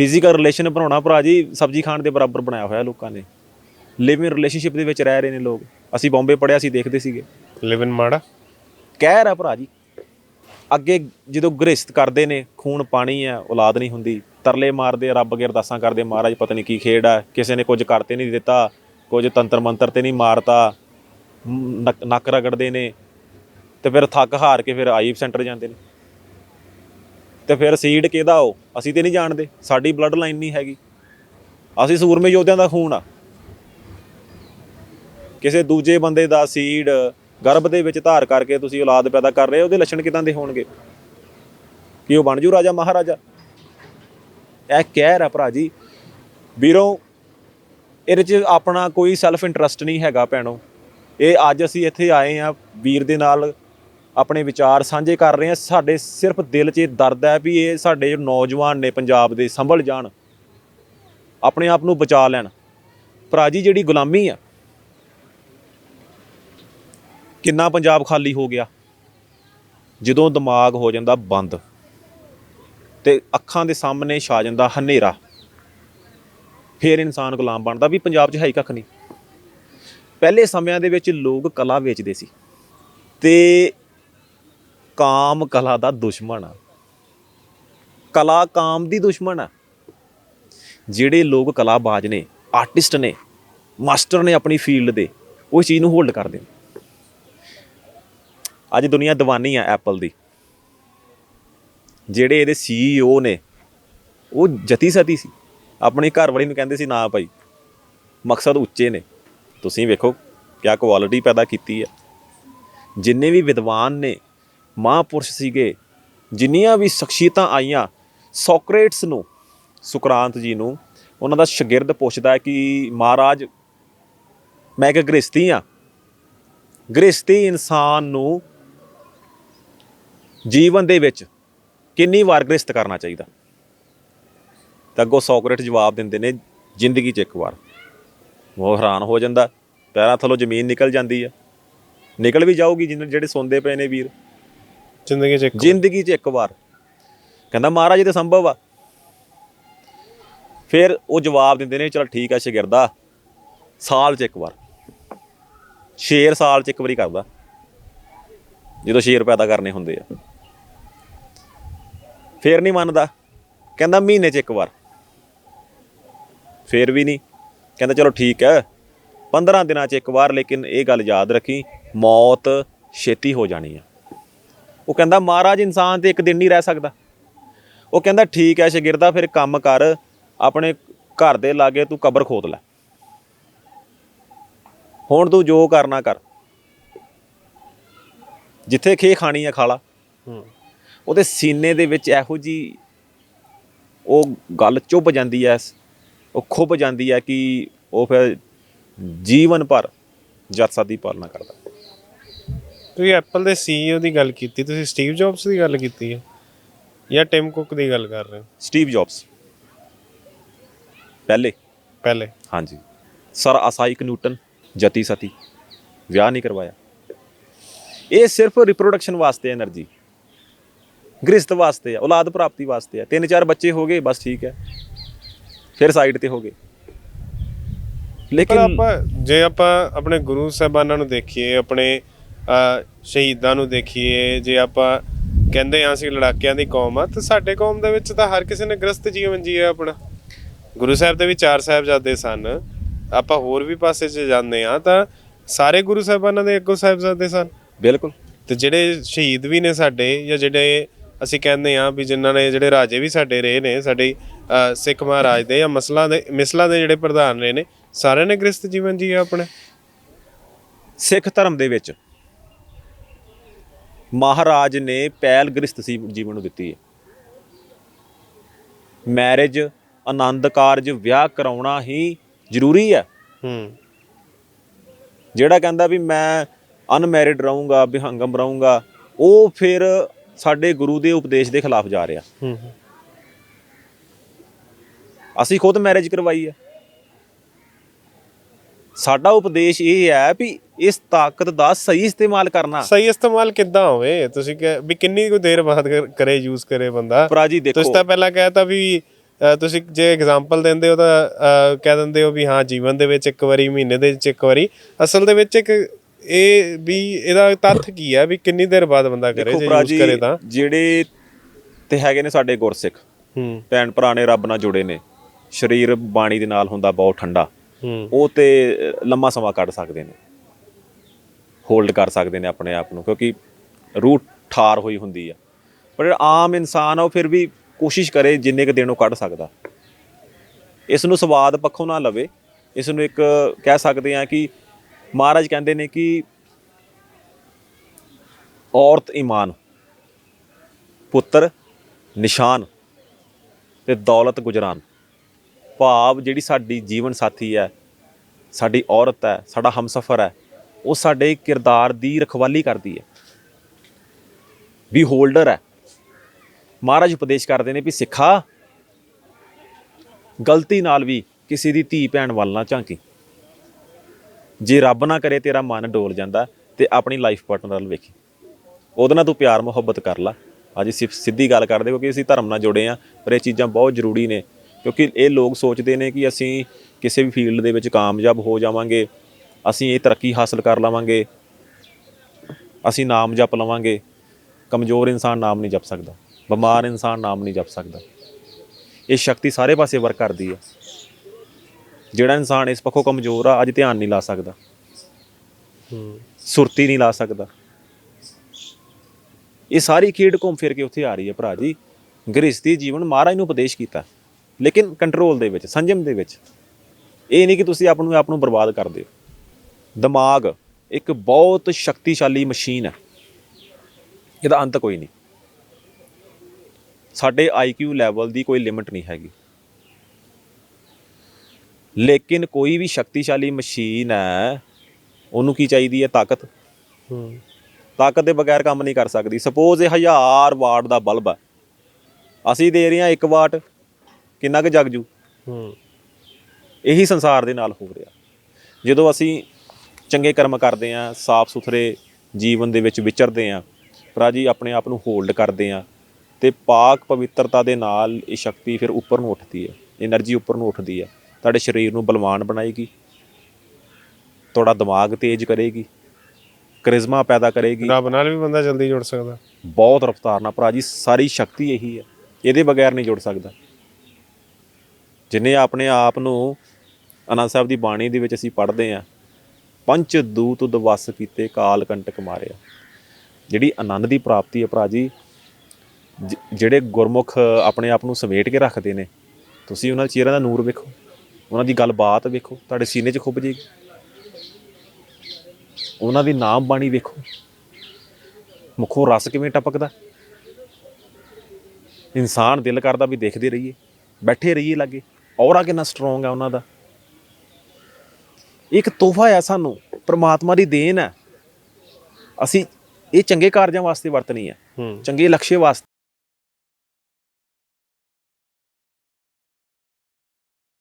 Physical relation ਬਣਾਉਣਾ ਭਰਾ ਜੀ ਸਬਜ਼ੀ ਖਾਣ ਦੇ ਬਰਾਬਰ ਬਣਾਇਆ ਹੋਇਆ ਲੋਕਾਂ ਨੇ। ਲਿਵਿੰਗ ਰਿਲੇਸ਼ਨਸ਼ਿਪ ਦੇ ਵਿੱਚ ਰਹਿ ਰਹੇ ਨੇ ਲੋਕ। ਅਸੀਂ ਬੰਬੇ ਪੜਿਆ ਸੀ ਦੇਖਦੇ ਸੀਗੇ। ਲਿਵਨ ਮਾੜਾ? ਕਹਿਰ ਆ ਭਰਾ ਜੀ। ਅੱਗੇ ਜਦੋਂ ਗ੍ਰਸਤ ਕਰਦੇ ਨੇ ਖੂਨ ਪਾਣੀ ਆ ਔਲਾਦ ਨਹੀਂ ਹੁੰਦੀ। ਤਰਲੇ ਮਾਰਦੇ ਆ, ਰੱਬ ਅੱਗੇ ਅਰਦਾਸਾਂ ਕਰਦੇ ਮਹਾਰਾਜ ਪਤਾ ਨਹੀਂ ਕੀ ਖੇਡ ਆ। ਕਿਸੇ ਨੇ ਕੁਝ ਕਰਤੇ ਨਹੀਂ ਦਿੱਤਾ ਕੁਝ ਤੰਤਰ ਮੰਤਰ ਤੇ ਨਹੀਂ ਮਾਰਤਾ। ਮ, ਨੱਕ- ਨੱਕ ਰਗੜਦੇ ਨੇ। ਤੇ ਫਿਰ ਥੱਕ ਹਾਰ ਕੇ ਫਿਰ ਆਈਪ ਸੈਂਟਰ ਜਾਂਦੇ ਨੇ। ਤੇ ਫਿਰ ਸੀਡ ਕਿਹਦਾ ਉਹ? ਅਸੀਂ ਤੇ ਨਹੀਂ ਜਾਣਦੇ, ਸਾਡੀ ਬਲੱਡ ਲਾਈਨ ਨਹੀਂ ਹੈਗੀ। ਅਸੀਂ ਸੂਰਮੇ ਯੋਧਿਆਂ ਦਾ ਖੂਨ ਆ। ਕਿਸੇ ਦੂਜੇ ਬੰਦੇ ਦਾ ਸੀਡ ਗਰਭ ਦੇ ਵਿੱਚ ਧਾਰ ਕਰਕੇ ਤੁਸੀਂ ਔਲਾਦ ਪੈਦਾ ਕਰ ਰਹੇ ਹੋ, ਉਹਦੇ ਲੱਛਣ ਕਿਦਾਂ ਦੇ ਹੋਣਗੇ? ਕੀ ਉਹ ਬਣ ਜੂ ਰਾਜਾ, ਮਹਾਰਾਜਾ? ਇਹ ਕਹਿ ਰਿਹਾ ਭਰਾ ਜੀ। ਵੀਰੋ, ਇਹਦੇ 'ਚ ਆਪਣਾ ਕੋਈ ਸੈਲਫ ਇੰਟਰਸਟ ਨਹੀਂ ਹੈਗਾ ਭੈਣੋ। ਇਹ ਅੱਜ ਅਸੀਂ ਇੱਥੇ ਆਏ ਆ ਵੀਰ ਦੇ ਨਾਲ ਆਪਣੇ ਵਿਚਾਰ ਸਾਂਝੇ ਕਰ ਰਹੇ ਹਾਂ। ਸਾਡੇ ਸਿਰਫ ਦਿਲ 'ਚ ਇਹ ਦਰਦ ਹੈ ਵੀ ਇਹ ਸਾਡੇ ਜੋ ਨੌਜਵਾਨ ਨੇ ਪੰਜਾਬ ਦੇ ਸੰਭਲ ਜਾਣ, ਆਪਣੇ ਆਪ ਨੂੰ ਬਚਾ ਲੈਣ। ਭਰਾ ਜੀ, ਜਿਹੜੀ ਗੁਲਾਮੀ ਆ, ਕਿੰਨਾ ਪੰਜਾਬ ਖਾਲੀ ਹੋ ਗਿਆ। ਜਦੋਂ ਦਿਮਾਗ ਹੋ ਜਾਂਦਾ ਬੰਦ ਤੇ ਅੱਖਾਂ ਦੇ ਸਾਹਮਣੇ ਛਾ ਜਾਂਦਾ ਹਨੇਰਾ, ਫਿਰ ਇਨਸਾਨ ਗੁਲਾਮ ਬਣਦਾ ਵੀ ਪੰਜਾਬ 'ਚ ਹੈ ਹੀ ਕੱਖ ਨਹੀਂ। ਪਹਿਲੇ ਸਮਿਆਂ ਦੇ ਵਿੱਚ ਲੋਕ ਕਲਾ ਵੇਚਦੇ ਸੀ ਤੇ ਕਾਮ ਕਲਾ ਦਾ ਦੁਸ਼ਮਣ ਆ। ਕਲਾ ਕਾਮ ਦੀ ਦੁਸ਼ਮਣ ਆ। ਜਿਹੜੇ ਲੋਕ ਕਲਾਬਾਜ਼ ਨੇ, ਆਰਟਿਸਟ ਨੇ, ਮਾਸਟਰ ਨੇ ਆਪਣੀ ਫੀਲਡ ਦੇ, ਉਹ ਚੀਜ਼ ਨੂੰ ਹੋਲਡ ਕਰਦੇ ਨੇ। ਅੱਜ ਦੁਨੀਆ ਦੀਵਾਨੀ ਆ ਐਪਲ ਦੀ। ਜਿਹੜੇ ਇਹਦੇ ਸੀਈਓ ਨੇ, ਉਹ ਜਤੀ ਸਤੀ ਸੀ। ਆਪਣੀ ਘਰ ਵਾਲੀ ਨੂੰ ਕਹਿੰਦੇ ਸੀ, ਨਾ ਭਾਈ, ਮਕਸਦ ਉੱਚੇ ਨੇ। ਤੁਸੀਂ ਵੇਖੋ ਕਿਆ ਕੁਆਲਿਟੀ ਪੈਦਾ ਕੀਤੀ ਹੈ ਜਿੰਨੇ ਵੀ ਵਿਦਵਾਨ ਨੇ ਮਹਾਂਪੁਰਸ਼ ਸੀਗੇ। ਜਿੰਨੀਆਂ ਵੀ ਸ਼ਖਸੀਅਤਾਂ ਆਈਆਂ, ਸੋਕਰੇਟਸ ਨੂੰ, ਸੁਕਰਾਂਤ ਜੀ ਨੂੰ, ਉਹਨਾਂ ਦਾ ਸ਼ਾਗਿਰਦ ਪੁੱਛਦਾ ਹੈ ਕਿ ਮਹਾਰਾਜ, ਮੈਂ ਇੱਕ ਗ੍ਰਸਤੀ ਆ। ਗ੍ਰਸਤੀ ਇਨਸਾਨ ਨੂੰ ਜੀਵਨ ਦੇ ਵਿੱਚ ਕਿੰਨੀ ਵਾਰ ਗ੍ਰਸਤ ਕਰਨਾ ਚਾਹੀਦਾ? ਤਾਂ ਅੱਗੋਂ ਸੋਕਰੇਟ ਜਵਾਬ ਦਿੰਦੇ ਨੇ, ਜ਼ਿੰਦਗੀ 'ਚ ਇੱਕ ਵਾਰ। ਉਹ ਹੈਰਾਨ ਹੋ ਜਾਂਦਾ, ਪੈਰਾਂ ਥੱਲੋਂ ਜ਼ਮੀਨ ਨਿਕਲ ਜਾਂਦੀ ਆ। ਨਿਕਲ ਵੀ ਜਾਊਗੀ ਜਿਨ, ਜਿਹੜੇ ਸੌਂਦੇ ਪਏ ਨੇ ਵੀਰ। ਜ਼ਿੰਦਗੀ 'ਚ ਇੱਕ ਜ਼ਿੰਦਗੀ 'ਚ ਇੱਕ ਵਾਰ। ਕਹਿੰਦਾ, ਮਹਾਰਾਜ, ਇਹ ਤਾਂ ਸੰਭਵ ਆ। ਫਿਰ ਉਹ ਜਵਾਬ ਦਿੰਦੇ ਨੇ, ਚਲ ਠੀਕ ਆ, ਸ਼ਗਿਰਦਾ। ਸਾਲ 'ਚ ਇੱਕ ਵਾਰ। ਸ਼ੇਰ ਸਾਲ 'ਚ ਇੱਕ ਵਾਰੀ ਕਰਦਾ। ਜਦੋਂ ਸ਼ੇਰ ਪੈਦਾ ਕਰਨੇ ਹੁੰਦੇ ਆ। ਫੇਰ ਨਹੀਂ ਮੰਨਦਾ। ਕਹਿੰਦਾ, ਮਹੀਨੇ 'ਚ ਇੱਕ ਵਾਰ। ਫੇਰ ਵੀ ਨਹੀਂ। ਕਹਿੰਦਾ, ਚਲੋ ਠੀਕ ਹੈ 15 ਦਿਨਾਂ 'ਚ ਇੱਕ ਵਾਰ, ਲੇਕਿਨ ਇਹ ਗੱਲ ਯਾਦ ਰੱਖੀ, ਮੌਤ ਛੇਤੀ ਹੋ ਜਾਣੀ ਆ। ਉਹ ਕਹਿੰਦਾ ਮਹਾਰਾਜ ਇਨਸਾਨ ਤੇ ਇੱਕ ਦਿਨ ਨਹੀਂ ਰਹਿ ਸਕਦਾ। ਉਹ ਕਹਿੰਦਾ ਠੀਕ ਹੈ ਸ਼ਾਗਿਰਦਾ ਫਿਰ ਕੰਮ ਕਰ ਆਪਣੇ ਘਰ ਦੇ ਲਾਗੇ ਤੂੰ ਕਬਰ ਖੋਦ ਲੈ। ਹੁਣ ਤੂੰ ਜੋ ਕਰਨਾ ਕਰ। ਜਿੱਥੇ ਖੇ ਖਾਣੀ ਆ ਖਾਲਾ ਹੂੰ। ਉਹਦੇ ਸੀਨੇ ਦੇ ਵਿੱਚ ਇਹੋ ਜੀ ਉਹ ਗੱਲ ਚੁੱਭ ਜਾਂਦੀ ਐ ਉਹ ਖੁੱਭ ਜਾਂਦੀ ਹੈ ਕਿ ਉਹ ਫਿਰ ਜੀਵਨ ਭਰ ਜੱਤ ਸਾਦੀ ਪਾਲਣਾ ਕਰਦਾ। ਤੁਸੀਂ ਐਪਲ ਦੇ ਸੀਈਓ ਦੀ ਗੱਲ ਕੀਤੀ ਤੁਸੀਂ ਸਟੀਵ ਜੌਬਸ ਦੀ ਗੱਲ ਕੀਤੀ ਹੈ ਜਾਂ ਟਿਮ ਕੁੱਕ ਦੀ ਗੱਲ ਕਰ ਰਹੇ ਹੋ? ਸਟੀਵ ਜੌਬਸ ਪਹਿਲੇ। ਪਹਿਲੇ। ਹਾਂਜੀ। ਸਰ ਅਸਾਈਕ ਨਿਊਟਨ ਜਤੀ ਸਤੀ। ਵਿਆਹ ਨਹੀਂ ਕਰਵਾਇਆ। ਇਹ ਸਿਰਫ ਰਿਪਰੋਡਕਸ਼ਨ ਵਾਸਤੇ એનર્ਜੀ ਗ੍ਰਸਤ ਵਾਸਤੇ ਆ ਔਲਾਦ ਪ੍ਰਾਪਤੀ ਵਾਸਤੇ ਆ। ਤਿੰਨ ਚਾਰ ਬੱਚੇ ਹੋ ਗਏ ਬਸ ਠੀਕ ਹੈ। ਫਿਰ ਸਾਈਡ ਤੇ ਹੋ ਗਏ। ਲੇਕਿਨ ਆਪਾਂ ਜੇ ਆਪਾਂ ਆਪਣੇ ਗੁਰੂ ਸਾਹਿਬਾਨਾਂ ਨੂੰ ਦੇਖੀਏ ਆਪਣੇ ਸ਼ਹੀਦਾਂ ਨੂੰ ਦੇਖੀਏ ਜੇ ਆਪਾਂ ਕਹਿੰਦੇ ਆ ਅਸੀਂ ਲੜਾਕਿਆਂ ਦੀ ਕੌਮ ਆ ਤਾਂ ਸਾਡੇ ਕੌਮ ਦੇ ਵਿੱਚ ਤਾਂ ਹਰ ਕਿਸੇ ਨੇ ਗ੍ਰਸਤ ਜੀਵਨ ਜੀਆ ਆਪਣਾ। ਗੁਰੂ ਸਾਹਿਬ ਦੇ ਵੀ ਚਾਰ ਸਾਹਿਬਜ਼ਾਦੇ ਸਨ। ਆਪਾਂ ਹੋਰ ਵੀ ਪਾਸੇ 'ਚ ਜਾਂਦੇ ਆ ਤਾਂ ਸਾਰੇ ਗੁਰੂ ਸਾਹਿਬਾਨਾਂ ਦੇ ਅੱਗੋਂ ਸਾਹਿਬਜ਼ਾਦੇ ਸਨ। ਬਿਲਕੁਲ। ਤੇ ਜਿਹੜੇ ਸ਼ਹੀਦ ਵੀ ਨੇ ਸਾਡੇ ਜਾਂ ਜਿਹੜੇ ਅਸੀਂ ਕਹਿੰਦੇ ਆ ਵੀ ਜਿਨ੍ਹਾਂ ਨੇ ਜਿਹੜੇ ਰਾਜੇ ਵੀ ਸਾਡੇ ਰਹੇ ਨੇ ਸਾਡੇ ਸਿੱਖ ਮਹਾਰਾਜ ਦੇ ਜਾਂ ਮਸਲਾਂ ਦੇ ਮਿਸਲਾਂ ਦੇ ਜਿਹੜੇ ਪ੍ਰਧਾਨ ਰਹੇ ਨੇ ਸਾਰਿਆਂ ਨੇ ਗ੍ਰਸਤ ਜੀਵਨ ਜੀਆ ਆਪਣੇ। ਸਿੱਖ ਧਰਮ ਦੇ ਵਿੱਚ ਮਹਾਰਾਜ ਨੇ ਪਹਿਲ ਗ੍ਰਸਤ ਸੀ ਜੀਵਨ ਨੂੰ ਦਿੱਤੀ। ਹੈ ਮੈਰਿਜ ਆਨੰਦ ਕਾਰਜ ਵਿਆਹ ਕਰਾਉਣਾ ਹੀ ਜ਼ਰੂਰੀ ਹੈ। ਹੂੰ। ਜਿਹੜਾ ਕਹਿੰਦਾ ਵੀ ਮੈਂ ਅਨਮੈਰਿਡ ਰਹੂੰਗਾ ਵਿਹੰਗਮ ਰਹੂੰਗਾ ਉਹ ਫਿਰ ਸਾਡੇ ਗੁਰੂ ਦੇ ਉਪਦੇਸ਼ ਦੇ ਖਿਲਾਫ ਜਾ ਰਿਹਾ। ਹੂੰ ਅਸੀਂ ਖੁਦ ਮੈਰਿਜ ਕਰਵਾਈ ਹੈ। ਸਾਡਾ ਉਪਦੇਸ਼ ਇਹ ਹੈ ਵੀ ਇਸ ਤਾਕਤ ਦਾ ਸਹੀ ਇਸਤੇਮਾਲ ਕਰਨਾ। ਸਹੀ ਇਸਤੇਮਾਲ ਕਿੱਦਾਂ ਹੋਵੇ? ਤੁਸੀਂ ਕਿ ਵੀ ਕਿੰਨੀ ਕੁ ਦੇਰ ਬਾਅਦ ਕਰ- ਯੂਜ਼ ਕਰੇ ਬੰਦਾ। ਭਰਾ ਜੀ ਦੇਖੋ। ਤੁਸੀਂ ਤਾਂ ਪਹਿਲਾਂ ਕਹਿਤਾ ਵੀ ਤੁਸੀਂ ਜੇ ਐਗਜ਼ਾਮਪਲ ਦਿੰਦੇ ਹੋ ਤਾਂ ਕਹਿ ਦਿੰਦੇ ਹੋ ਵੀ ਹਾਂ ਜੀਵਨ ਦੇ ਵਿੱਚ ਇੱਕ ਵਾਰੀ ਮਹੀਨੇ ਦੇ ਵਿੱਚ ਇੱਕ ਵਾਰੀ। ਅਸਲ ਦੇ ਵਿੱਚ ਇੱਕ ਇਹ ਵੀ ਇਹਦਾ ਤੱਥ ਕੀ ਹੈ ਵੀ ਕਿੰਨੀ ਦੇਰ ਬਾਅਦ ਬੰਦਾ ਕਰੇ ਜੇ ਯੂਜ਼ ਕਰੇ ਤਾਂ? ਜਿਹੜੇ ਤੇ ਹੈਗੇ ਨੇ ਸਾਡੇ ਗੁਰਸਿੱਖ। ਹੂੰ। ਭੈਣ ਭਰਾ ਨੇ ਰੱਬ ਨਾਲ ਜੁੜੇ ਨੇ। ਸਰੀਰ ਬਾਣੀ ਦੇ ਨਾਲ ਹੁੰਦਾ ਬਹੁਤ ਠੰਡਾ। ਉਹ ਤੇ ਲੰਮਾ ਸਮਾਂ ਕੱਢ ਸਕਦੇ ਨੇ। ਹੋਲਡ ਕਰ ਸਕਦੇ ਨੇ ਆਪਣੇ ਆਪ ਨੂੰ, ਕਿਉਂਕਿ ਰੂਹ ਠਾਰ ਹੋਈ ਹੁੰਦੀ ਆ। ਪਰ ਜਿਹੜਾ ਆਮ ਇਨਸਾਨ ਆ, ਉਹ ਫਿਰ ਵੀ ਕੋਸ਼ਿਸ਼ ਕਰੇ ਜਿੰਨੇ ਕੁ ਦਿਨ ਉਹ ਕੱਢ ਸਕਦਾ। ਇਸ ਨੂੰ ਸਵਾਦ ਪੱਖੋਂ ਨਾ ਲਵੇ। ਇਸ ਨੂੰ ਇੱਕ ਕਹਿ ਸਕਦੇ ਆ ਕਿ ਮਹਾਰਾਜ ਕਹਿੰਦੇ ਨੇ ਕਿ ਔਰਤ ਇਮਾਨ ਪੁੱਤਰ ਨਿਸ਼ਾਨ ਤੇ ਦੌਲਤ ਗੁਜਰਾਨ। ਭਾਵ ਜਿਹੜੀ ਸਾਡੀ ਜੀਵਨ ਸਾਥੀ ਹੈ, ਸਾਡੀ ਔਰਤ ਹੈ, ਸਾਡਾ ਹਮਸਫਰ ਹੈ, ਉਹ ਸਾਡੇ ਕਿਰਦਾਰ ਦੀ ਰਖਵਾਲੀ ਕਰਦੀ ਹੈ। ਵੀ ਹੋਲਡਰ ਹੈ। ਮਹਾਰਾਜ ਉਪਦੇਸ਼ ਕਰਦੇ ਨੇ ਵੀ ਸਿੱਖਾ, ਗਲਤੀ ਨਾਲ ਵੀ ਕਿਸੇ ਦੀ ਧੀ ਭੈਣ ਵੱਲ ਨਾ ਝਾਂਕੀ। ਜੇ ਰੱਬ ਨਾ ਕਰੇ ਤੇਰਾ ਮਨ ਡੋਲ ਜਾਂਦਾ ਤੇ ਆਪਣੀ ਲਾਈਫ ਪਾਰਟਨਰ ਵੱਲ ਵੇਖੀ। ਉਹਦੇ ਨਾਲ ਤੂੰ ਪਿਆਰ ਮੁਹੱਬਤ ਕਰ ਲਾ। ਅੱਜ ਸਿ- ਸਿੱਧੀ ਗੱਲ ਕਰਦੇ ਕਿਉਂਕਿ ਅਸੀਂ ਧਰਮ ਨਾਲ ਜੁੜੇ ਆ ਪਰ ਇਹ ਚੀਜ਼ਾਂ ਬਹੁਤ ਜ਼ਰੂਰੀ ਨੇ। ਕਿਉਂਕਿ ਇਹ ਲੋਕ ਸੋਚਦੇ ਨੇ ਕਿ ਅਸੀਂ ਕਿਸੇ ਵੀ ਫੀਲਡ ਦੇ ਵਿੱਚ ਕਾਮਯਾਬ ਹੋ ਜਾਵਾਂਗੇ, ਅਸੀਂ ਇਹ ਤਰੱਕੀ ਹਾਸਲ ਕਰ ਲਵਾਂਗੇ, ਅਸੀਂ ਨਾਮ ਜਪ ਲਵਾਂਗੇ। ਕਮਜ਼ੋਰ ਇਨਸਾਨ ਨਾਮ ਨਹੀਂ ਜਪ ਸਕਦਾ, ਬਿਮਾਰ ਇਨਸਾਨ ਨਾਮ ਨਹੀਂ ਜਪ ਸਕਦਾ। ਇਹ ਸ਼ਕਤੀ ਸਾਰੇ ਪਾਸੇ ਵਰਕ ਕਰਦੀ ਹੈ। ਜਿਹੜਾ ਇਨਸਾਨ ਇਸ ਪੱਖੋਂ ਕਮਜ਼ੋਰ ਆ, ਅੱਜ ਧਿਆਨ ਨਹੀਂ ਲਾ ਸਕਦਾ। ਸੁਰਤੀ ਨਹੀਂ ਲਾ ਸਕਦਾ। ਇਹ ਸਾਰੀ ਖੇਡ ਘੁੰਮ ਫਿਰ ਕੇ ਉੱਥੇ ਆ ਰਹੀ ਹੈ ਭਰਾ ਜੀ। ਗ੍ਰਸਤੀ ਜੀਵਨ ਮਹਾਰਾਜ ਨੂੰ ਉਪਦੇਸ਼ ਕੀਤਾ। ਲੇਕਿਨ ਕੰਟਰੋਲ ਦੇ ਵਿੱਚ ਸੰਜਮ ਦੇ ਵਿੱਚ। ਇਹ ਨਹੀਂ ਕਿ ਤੁਸੀਂ ਆਪ ਨੂੰ ਆਪ ਨੂੰ ਬਰਬਾਦ ਕਰ ਦਿਓ। ਦਿਮਾਗ ਇੱਕ ਬਹੁਤ ਸ਼ਕਤੀਸ਼ਾਲੀ ਮਸ਼ੀਨ ਹੈ। ਇਹਦਾ ਅੰਤ ਕੋਈ ਨਹੀਂ। ਸਾਡੇ ਆਈਕਿਊ ਲੈਵਲ ਦੀ ਕੋਈ ਲਿਮਿਟ ਨਹੀਂ ਹੈਗੀ। ਲੇਕਿਨ ਕੋਈ ਵੀ ਸ਼ਕਤੀਸ਼ਾਲੀ ਮਸ਼ੀਨ ਹੈ ਉਹਨੂੰ ਕੀ ਚਾਹੀਦੀ ਹੈ? ਤਾਕਤ। ਹੂੰ। ਤਾਕਤ ਦੇ ਬਗੈਰ ਕੰਮ ਨਹੀਂ ਕਰ ਸਕਦੀ। ਸਪੋਜ਼ ਇਹ 1000 ਵਾਟ ਦਾ ਬਲਬ ਹੈ। ਅਸੀਂ ਦੇ ਰਹੇ ਹਾਂ 1 ਵਾਟ। ਕਿੰਨਾ ਕੁ ਜਗ ਜੂ? ਹੂੰ। ਇਹੀ ਸੰਸਾਰ ਦੇ ਨਾਲ ਹੋ ਰਿਹਾ। ਜਦੋਂ ਅਸੀਂ ਚੰਗੇ ਕਰਮ ਕਰਦੇ ਆ ਸਾਫ਼ ਸੁਥਰੇ ਜੀਵਨ ਦੇ ਵਿੱਚ ਵਿਚਰਦੇ ਆ ਭਰਾ ਜੀ ਆਪਣੇ ਆਪ ਨੂੰ ਹੋਲਡ ਕਰਦੇ ਆ ਤੇ ਪਾਕ ਪਵਿੱਤਰਤਾ ਦੇ ਨਾਲ ਇਹ ਸ਼ਕਤੀ ਫਿਰ ਉੱਪਰ ਨੂੰ ਉੱਠਦੀ ਹੈ એનર્ਜੀ ਉੱਪਰ ਨੂੰ ਉੱਠਦੀ ਹੈ। ਤੁਹਾਡੇ ਸਰੀਰ ਨੂੰ ਬਲਵਾਨ ਬਣਾਏਗੀ ਤੁਹਾਡਾ ਦਿਮਾਗ ਤੇਜ਼ ਕਰੇਗੀ ਕਰਿਜ਼ਮਾ ਪੈਦਾ ਕਰੇਗੀ। ਰੱਬ ਨਾਲ ਵੀ ਬੰਦਾ ਜਲਦੀ ਜੁੜ ਸਕਦਾ। ਬਹੁਤ ਰਫਤਾਰ ਨਾਲ ਭਰਾ ਜੀ ਸਾਰੀ ਸ਼ਕਤੀ ਇਹੀ ਹੈ। ਇਹਦੇ ਬਗੈਰ ਨਹੀਂ ਜੁੜ ਸਕਦਾ। ਜਿਨੇ ਆਪਣੇ ਆਪ ਨੂੰ ਅਨੰਦ ਸਾਹਿਬ ਦੀ ਬਾਣੀ ਦੇ ਵਿੱਚ ਅਸੀਂ ਪੜ੍ਹਦੇ ਆਂ ਪੰਚ ਦੂਤ ਦਵਸ ਕੀਤੇ ਕਾਲ ਕੰਟਕ ਮਾਰਿਆ। ਜਿਹੜੀ ਆਨੰਦ ਦੀ ਪ੍ਰਾਪਤੀ ਹੈ ਭਰਾ ਜੀ ਜਿਹੜੇ ਗੁਰਮੁਖ ਆਪਣੇ ਆਪ ਨੂੰ ਸਮੇਟ ਕੇ ਰੱਖਦੇ ਨੇ, ਤੁਸੀਂ ਉਹਨਾਂ ਦੇ ਚਿਹਰਿਆਂ ਦਾ ਨੂਰ ਵੇਖੋ, ਉਹਨਾਂ ਦੀ ਗੱਲਬਾਤ ਵੇਖੋ, ਤੁਹਾਡੇ ਸੀਨੇ 'ਚ ਖੁੱਭ ਜੇਗੀ। ਉਹਨਾਂ ਦੀ ਨਾਮ ਬਾਣੀ ਵੇਖੋ, ਮੁਖੋਂ ਰਸ ਕਿਵੇਂ ਟਪਕਦਾ। ਇਨਸਾਨ ਦਿਲ ਕਰਦਾ ਵੀ ਦੇਖਦੇ ਰਹੀਏ, ਬੈਠੇ ਰਹੀਏ ਲਾਗੇ। ਔਰਾ ਕਿੰਨਾ ਸਟਰੋਂਗ ਹੈ ਉਹਨਾਂ ਦਾ। ਇੱਕ ਤੋਹਫਾ ਹੈ ਸਾਨੂੰ ਪ੍ਰਮਾਤਮਾ ਦੀ ਦੇਣ ਹੈ ਅਸੀਂ ਇਹ ਚੰਗੇ ਕਾਰਜਾਂ ਵਾਸਤੇ ਵਰਤਣੀ ਹੈ ਹੂੰ। ਚੰਗੇ ਲਕਸ਼ੇ ਵਾਸਤੇ